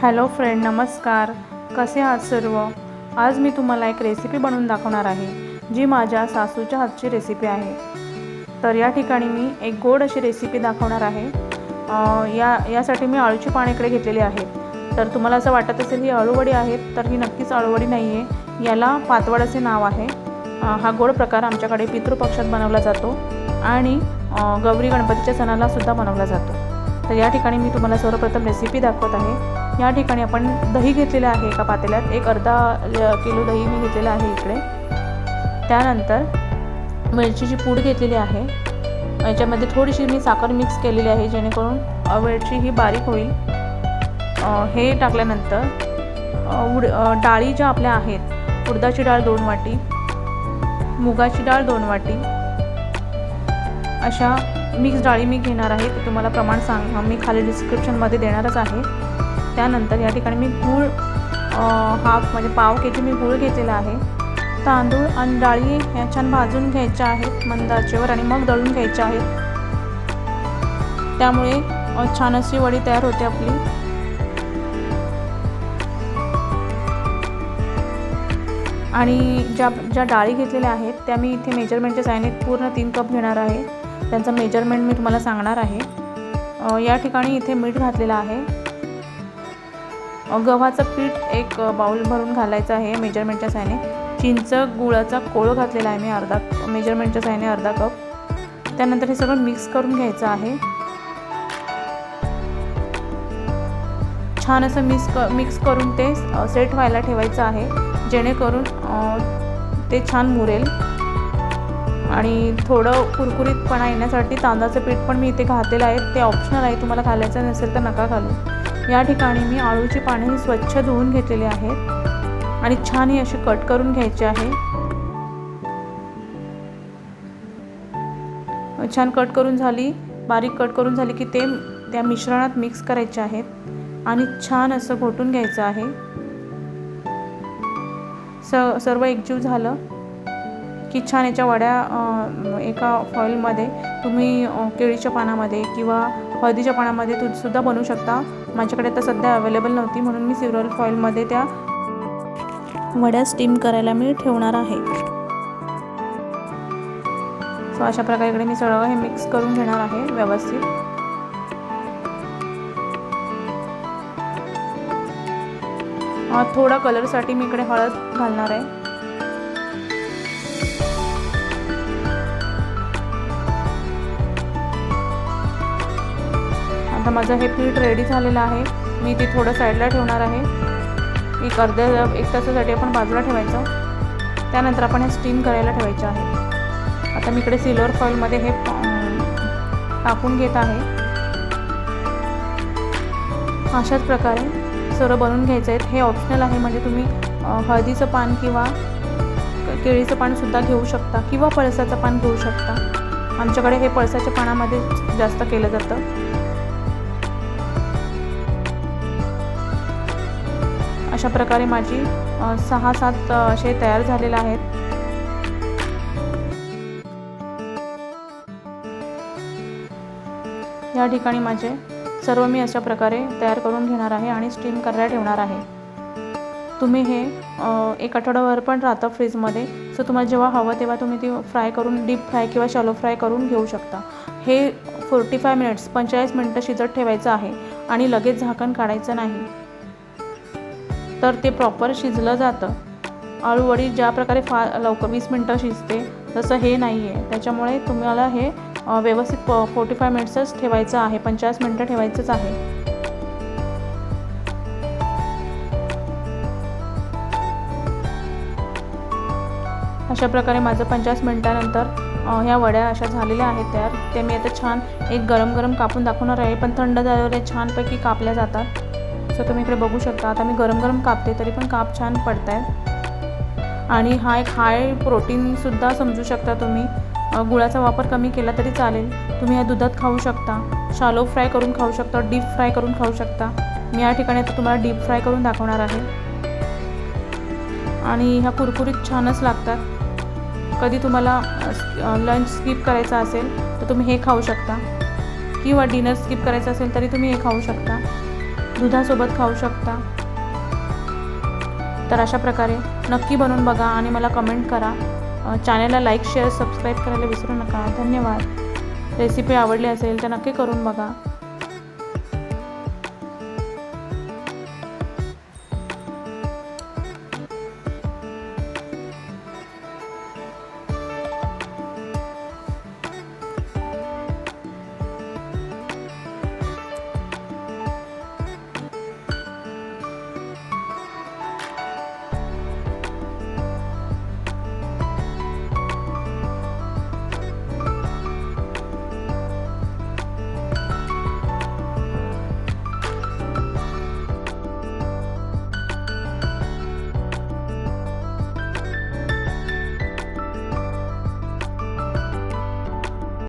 Hello friend नमस्कार. कसे आहात सर्व? आज मी तुम्हाला एक रेसिपी बनवून दाखवणार आहे जी माझ्या सासूच्या हातची रेसिपी आहे. तर या ठिकाणी मी एक गोड अशी रेसिपी दाखवणार आहे. या यासाठी मी अळूची पाने इकडे घेतलेली आहेत तर तुम्हाला असं वाटत असेल ही अळूवडी आहेत तर ही नक्कीच अळूवडी नाही आहे याला पातवड असे नाव आहे. हा गोड प्रकार आमच्याकडे पितृपक्षात बनवला जातो आणि गौरी गणपतीच्या सणालासुद्धा बनवला जातो. तर या ठिकाणी मी तुम्हाला सर्वप्रथम रेसिपी दाखवत आहे. या ठिकाणी आपण दही घेतलेलं आहे एका पातेल्यात. एक अर्धा ल- किलो दही मी घेतलेलं आहे इकडे. त्यानंतर मिरचीची पूड घेतलेली आहे. याच्यामध्ये थोडीशी मी साखर मिक्स केलेली आहे जेणेकरून मिरची ही बारीक होईल. हे टाकल्यानंतर उड डाळी ज्या आपल्या आहेत उडदाची डाळ दोन वाटी मुगाची डाळ दोन वाटी अशा मिक्स डाळी मी घेणार आहे. ते तुम्हाला प्रमाण सांग मी खाली डिस्क्रिप्शनमध्ये देणारच आहे. त्यानंतर या ठिकाणी मी गूळ हाफ म्हणजे पाव के जी मी गूळ घेतलेला आहे. तांदूळ आणि डाळी ह्या छान भाजून घ्यायच्या आहेत मंदाचेवर आणि मग दळून घ्यायच्या आहेत. त्यामुळे छान अशी वडी तयार होते आपली. आणि ज्या ज्या डाळी घेतलेल्या आहेत त्या मी इथे मेजरमेंटच्या सायने पूर्ण तीन कप घेणार आहे. त्यांचं मेजरमेंट मी तुम्हाला सांगणार आहे. या ठिकाणी इथे मीठ घातलेलं आहे. गव्हाचं पीठ एक बाऊल बाउल भरून घालायचं आहे मेजरमेंटच्या सायने चिंच गुळाचा कोळ घातलेला आहे मी अर्धा मेजरमेंटच्या सायने अर्धा कप त्यानंतर हे सगळं मिक्स करून घ्यायचं आहे. छान असं मिक्स क मिक्स करून ते सेट व्हायला ठेवायचं आहे. जेणेकरून ते छान मुरेल. आणि थोडं कुरकुरीतपणा येण्यासाठी तांदळाचं पीठ पण मी इथे घातलेलं आहे. ते ऑप्शनल आहे. तुम्हाला घालायचं नसेल तर नका घालू. या ठिकाणी मी आळूची पाने ही स्वच्छ धुवून घेतलेली आहेत आणि छान ही अशी कट करून घ्यायची आहे. छान कट करून झाली बारीक कट करून झाली की ते त्या मिश्रणात मिक्स करायचे आहेत आणि छान असं घोटून घ्यायचं आहे. स सर्व एकजीव झालं की छान याच्या वड्या एका फॉईलमध्ये तुम्ही केळीच्या पानामध्ये किंवा हळदीच्या पानामध्ये तू सुद्धा बनवू शकता. माझ्याकडे तर सध्या अवेलेबल नव्हती म्हणून मी सिल्वर फॉईलमध्ये त्या वड्या स्टीम करायला मी ठेवणार आहे. सो अशा प्रकारे इकडे मी सगळं हे मिक्स करून घेणार आहे व्यवस्थित. थोडा कलरसाठी मी इकडे हळद घालणार आहे. आता माझं हे पीठ रेडी झालेलं आहे. मी ते थोडं साईडला ठेवणार आहे. एक अर्ध्या एक तासासाठी आपण बाजूला ठेवायचं. त्यानंतर आपण हे स्टीम करायला ठेवायचं आहे. आता मी इकडे सिल्वर फॉईलमध्ये हे टाकून घेत आहे. अशाच प्रकारे सर्व बनवून घ्यायचं आहेत हे ऑप्शनल आहे म्हणजे तुम्ही हळदीचं पान किंवा केळीचं पानसुद्धा घेऊ शकता किंवा पळसाचं पान घेऊ शकता. आमच्याकडे हे पळसाच्या पानामध्ये जास्त केलं जातं. अशा प्रकारे माझी सहा सात असे तयार झालेले आहेत. या ठिकाणी माझे सर्व मी अशा प्रकारे तयार करून घेणार आहे आणि स्टीम करायला ठेवणार आहे. तुम्ही हे एक आठवड्यावर पण राहतं फ्रीजमध्ये सो तुम्हाला जेव्हा हवं तेव्हा तुम्ही ती फ्राय करून डीप फ्राय किंवा शॅलो फ्राय करून घेऊ शकता. हे फोर्टी फाय मिनिट्स पंचेचाळीस मिनटं शिजत ठेवायचं आहे आणि लगेच झाकण काढायचं नाही. तर ते प्रॉपर शिजलं जातं. आळूवडी ज्या प्रकारे फार लवकर वीस मिनटं शिजते तसं हे नाही आहे त्याच्यामुळे तुम्हाला हे व्यवस्थित प फोर्टी फाय मिनिट्सच ठेवायचं आहे पंचेचाळीस मिनटं ठेवायचंच आहे. अशा प्रकारे माझं पंचेचाळीस मिनटानंतर ह्या वड्या अशा झालेल्या आहेत तयार. ते मी आता छान एक गरम गरम कापून दाखवणार आहे पण थंड झाल्यावर छानपैकी कापल्या जातात. सो तुम्ही इकडे बघू शकता. आता मी गरम गरम कापते तरी पण काप छान पडत आहे आणि हा एक हाय प्रोटीनसुद्धा समजू शकता तुम्ही. गुळाचा वापर कमी केला तरी चालेल. तुम्ही ह्या दुधात खाऊ शकता. शालो फ्राय करून खाऊ शकता डीप फ्राय करून खाऊ शकता. मी या ठिकाणी आता तुम्हाला डीप फ्राय करून दाखवणार आहे. आणि ह्या कुरकुरीत छानच लागतात. कधी तुम्हाला लंच स्किप करायचा असेल तर तुम्ही हे खाऊ शकता. किंवा डिनर स्किप करायचं असेल तरी तुम्ही हे खाऊ शकता. दुधासोबत खाऊ शकता. तर अशा प्रकारे नक्की बनवून बघा आणि मला कमेंट करा. अ, चॅनलला लाईक शेअर सबस्क्राईब करायला विसरू नका. धन्यवाद. रेसिपी आवडली असेल तर नक्की करून बघा.